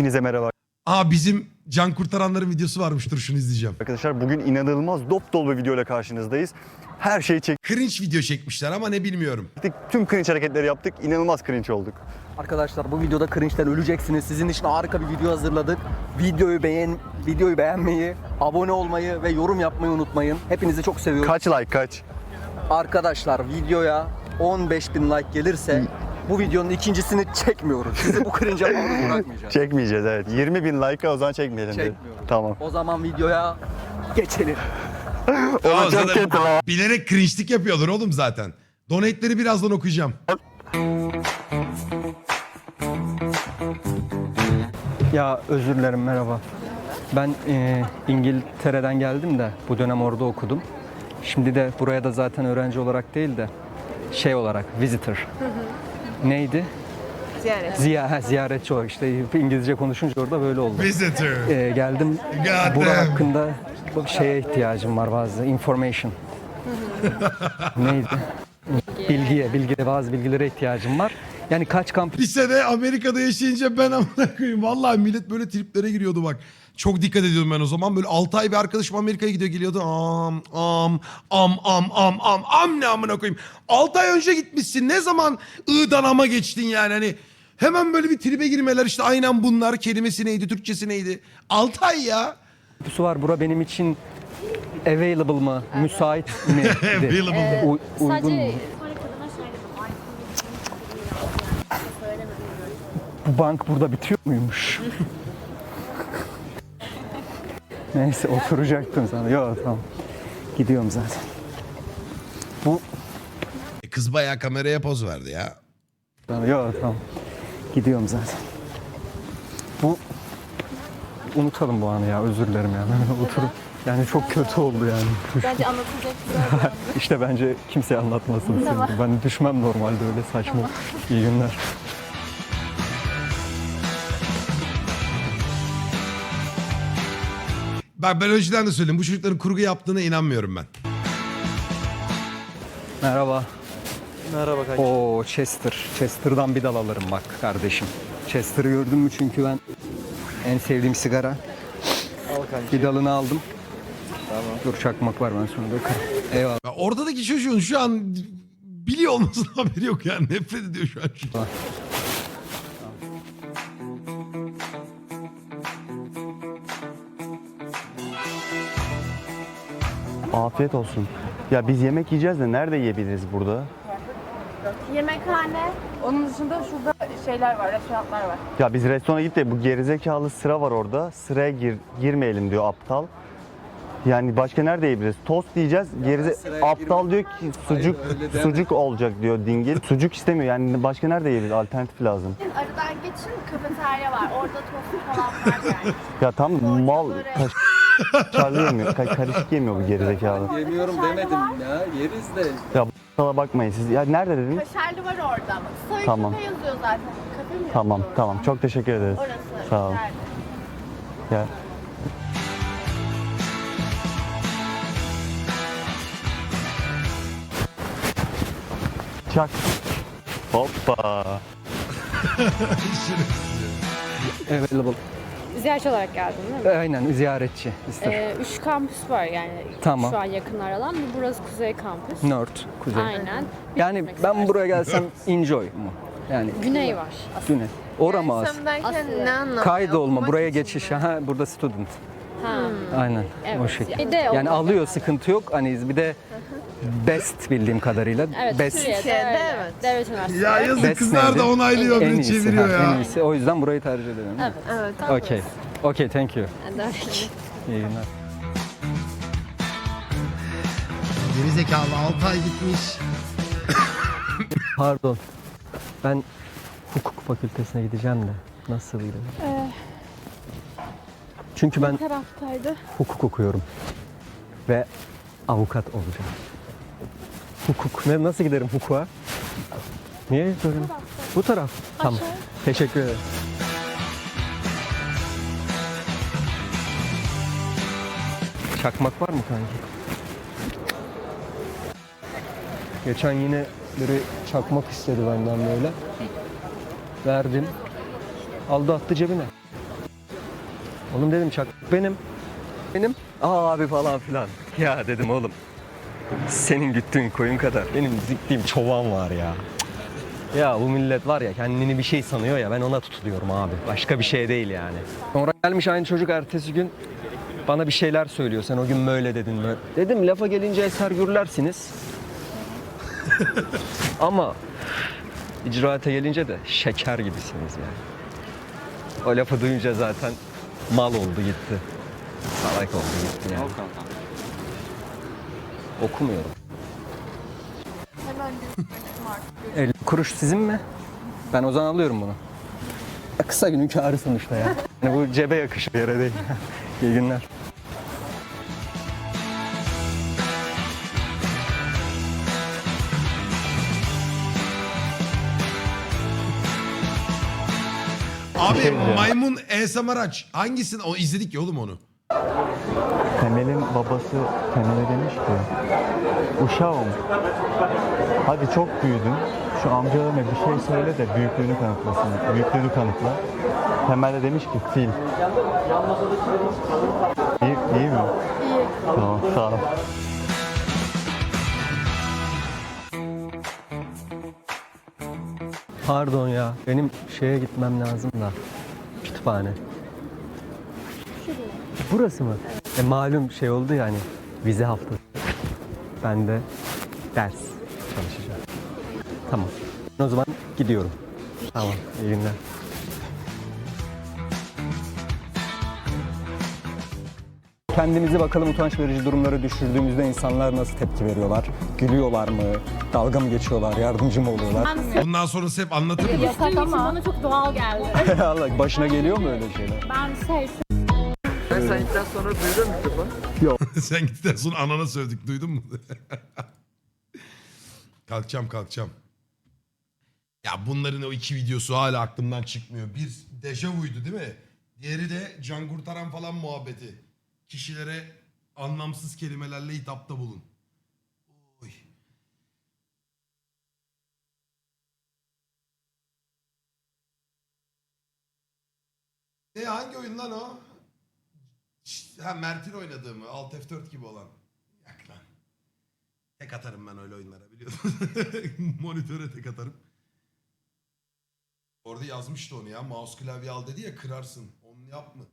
Hepinize merhaba Aa bizim can kurtaranların videosu varmış dur şunu izleyeceğim. arkadaşlar. Bugün inanılmaz dop dolu bir videoyla karşınızdayız. Her şeyi Cringe video çekmişler ama ne bilmiyorum. çektik. Tüm cringe hareketleri yaptık. İnanılmaz cringe olduk. Arkadaşlar bu videoda cringe'den öleceksiniz. Sizin için harika bir video hazırladık. Videoyu beğen videoyu beğenmeyi, abone olmayı ve yorum yapmayı unutmayın. Hepinizi çok seviyorum. Kaç like kaç? Arkadaşlar videoya 15 bin like gelirse bu videonun ikincisini çekmiyoruz. Sizi bu cringe'e maruz bırakmayacağız. Çekmeyeceğiz evet. 20 bin like'a o zaman çekmeyelim. dedi. Çekmiyorum. Tamam. O zaman videoya geçelim. Çok zaten kötü lan. bilerek cringe'lik yapıyorlar oğlum zaten. Donate'leri birazdan okuyacağım. Ya özür dilerim merhaba. Ben e, İngiltere'den geldim de bu dönem orada okudum. Şimdi de buraya da zaten öğrenci olarak değil de şey olarak visitor. Neydi? Ziyaret. Ziya, ziyaretçi olarak işte İngilizce konuşunca orada böyle oldu. Visitor. E, geldim God bura damn. hakkında bir şeye ihtiyacım var bazı information. Neydi? Bilgiye, bilgiye bazı bilgilere ihtiyacım var. Yani kaç kamp Lisede Amerika'da yaşayınca ben amına koyayım. Vallahi millet böyle triplere giriyordu bak. Çok dikkat ediyordum ben o zaman. Böyle 6 ay bir arkadaşım Amerika'ya gidiyor geliyordu. Am am am am am am am ne amına koyayım. 6 ay önce gitmişsin. Ne zaman I'dan ama geçtin yani hani. Hemen böyle bir tribe girmeler işte aynen bunlar kelimesi neydi, Türkçesi neydi. 6 ay ya. Su var. Bura benim için available mı? Müsait mi? Available. U- uygun mu? Sadece sonra kadına söyledim. Ay, söylemedim. Bu bank burada bitiyor muymuş? Neyse oturacaktım sana. Yok tamam. Gidiyorum zaten. Bu E, Kız bayağı kameraya poz verdi ya. Yok tamam. Gidiyorum zaten. Bu unutalım bu anı ya. Özür dilerim yani. Oturup yani çok kötü oldu yani. Bence anlatılacak güzel bir anı. İşte bence kimseye anlatmasın. Tamam. Ben düşmem normalde öyle saçma. İyi günler. Bak ben önceden de söyledim. Bu çocukların kurgu yaptığına inanmıyorum ben. Merhaba. Merhaba kanka. Oo Chester. Chester'dan bir dal alırım bak kardeşim. Chester'ı gördün mü çünkü ben en sevdiğim sigara. Al kanka. Bir dalını aldım. Tamam. Dur çakmak var ben sonra bakarım. Eyvallah. Ya oradaki çocuğun şu an biliyor olmasının haberi yok yani. Nefret ediyor şu an. Afiyet olsun. Ya biz yemek yiyeceğiz de nerede yiyebiliriz burada? Yemekhane. Onun dışında şurada şeyler var, restoranlar var. Ya biz restorana gittik de bu gerizekalı sıra var orada. Sıraya gir, girmeyelim diyor aptal. Yani başka nerede yiyebiliriz? Tost diyeceğiz. Gerize sıraya aptal diyor ki sucuk öyle deme. sucuk olacak diyor dingil. Sucuk istemiyor. Yani başka nerede yiyebiliriz? Alternatif lazım. Aradan geçin kafeterya var. Orada tost falan var yani. Ya tam mal börek. Kaşarlı yemiyor. Ka- karışık yemiyor bu gerizekalı. Yemiyorum demedim ya. Yeriz de. Ya bu bakmayın siz. Ya nerede dedin? Kaşarlı var orada. Soy Tamam. kafe yazıyor zaten. Kafe mi Tamam yazıyor? tamam. Çok teşekkür ederiz. Orası. Sağ ol. Nerede? Ya. Çak. Hoppa. Available. Ziyaretçi olarak geldin değil mi? Aynen ziyaretçi. ister. Ee, üç kampüs var yani Tamam. şu an yakın aralan. Burası Kuzey Kampüs. North, kuzey. Aynen. Bir Yani gitmek ben istersen. buraya gelsem enjoy mu? Yani Güney var. güne. Ora mı az? Aslında. ne anlamı? Kaydolma buraya geçiş. Ha burada student. Ha. Aynen Evet. o şekilde. Bir de Yani alıyor sıkıntı yok. Hani bir de best bildiğim kadarıyla. Evet, best. Türkiye'de evet. Devlet Üniversitesi. Ya yazık Best kızlar neydi? da onaylıyor En beni iyisi, çeviriyor ha, En ya. iyisi. O yüzden burayı tercih ederim. Evet. Evet. Okey. Okey, thank you. Evet. İyi günler. Gerizekalı 6 ay gitmiş. Pardon. Ben hukuk fakültesine gideceğim de. Nasıl gidelim? Çünkü ben taraftaydı. hukuk okuyorum. Ve avukat olacağım. Hukuk. Ne, nasıl giderim hukuka? Niye böyle? Bu taraf. Tamam. Teşekkür ederim. Çakmak var mı kanki? Geçen yine biri çakmak istedi benden böyle. Verdim. Aldı attı cebine. Oğlum dedim çak benim. Benim. Aa abi falan filan. Ya dedim oğlum. Senin güttüğün koyun kadar benim ziktiğim çoban var ya. Ya bu millet var ya kendini bir şey sanıyor ya ben ona tutuluyorum abi. Başka bir şey değil yani. Sonra gelmiş aynı çocuk ertesi gün bana bir şeyler söylüyor. Sen o gün böyle dedin mi? Dedim lafa gelince eser gürlersiniz. Ama icraate gelince de şeker gibisiniz yani. O lafı duyunca zaten mal oldu gitti. Salak oldu gitti yani. Okumuyorum. Hemen gözükmüştüm artık. 50 kuruş sizin mi? Ben o zaman alıyorum bunu. Kısa günün kârı sonuçta ya. Yani bu cebe yakışır yere değil. İyi günler. Abi maymun ASMR aç. Hangisini? O izledik ya oğlum onu. Temel'in babası Temel'e demiş ki Uşağım hadi çok büyüdün şu amcalarına bir şey söyle de büyüklüğünü kanıtlasın. Büyüklüğünü kanıtla. Temel de demiş ki fil. İyi, iyi mi? İyi. Tamam sağ ol. Pardon ya. Benim şeye gitmem lazım da. Kütüphane. Burası mı? E malum şey oldu yani. Vize haftası. Ben de ders çalışacağım. Tamam. O zaman gidiyorum. Tamam. İyi günler. Kendimizi bakalım utanç verici durumlara düşürdüğümüzde insanlar nasıl tepki veriyorlar? Gülüyorlar mı? Dalga mı geçiyorlar? Yardımcı mı oluyorlar? Bundan sonrası hep anlatır mı? Yasak ama. bana çok doğal geldi. Allah başına geliyor mu öyle şeyler? Ben şey Sen gittikten sonra anana sövdük duydun mu? kalkacağım kalkacağım. Ya bunların o iki videosu hala aklımdan çıkmıyor. Bir dejavuydu değil mi? Diğeri de can kurtaran falan muhabbeti. Kişilere anlamsız kelimelerle hitapta bulun. Oy. E hangi oyun lan o? Ha Mert'in oynadığı mı? Alt F4 gibi olan. Yak lan. Tek atarım ben öyle oyunlara biliyorsun. Monitöre tek atarım. Orada yazmıştı onu ya. Mouse klavye al dedi ya kırarsın. Onu yapma.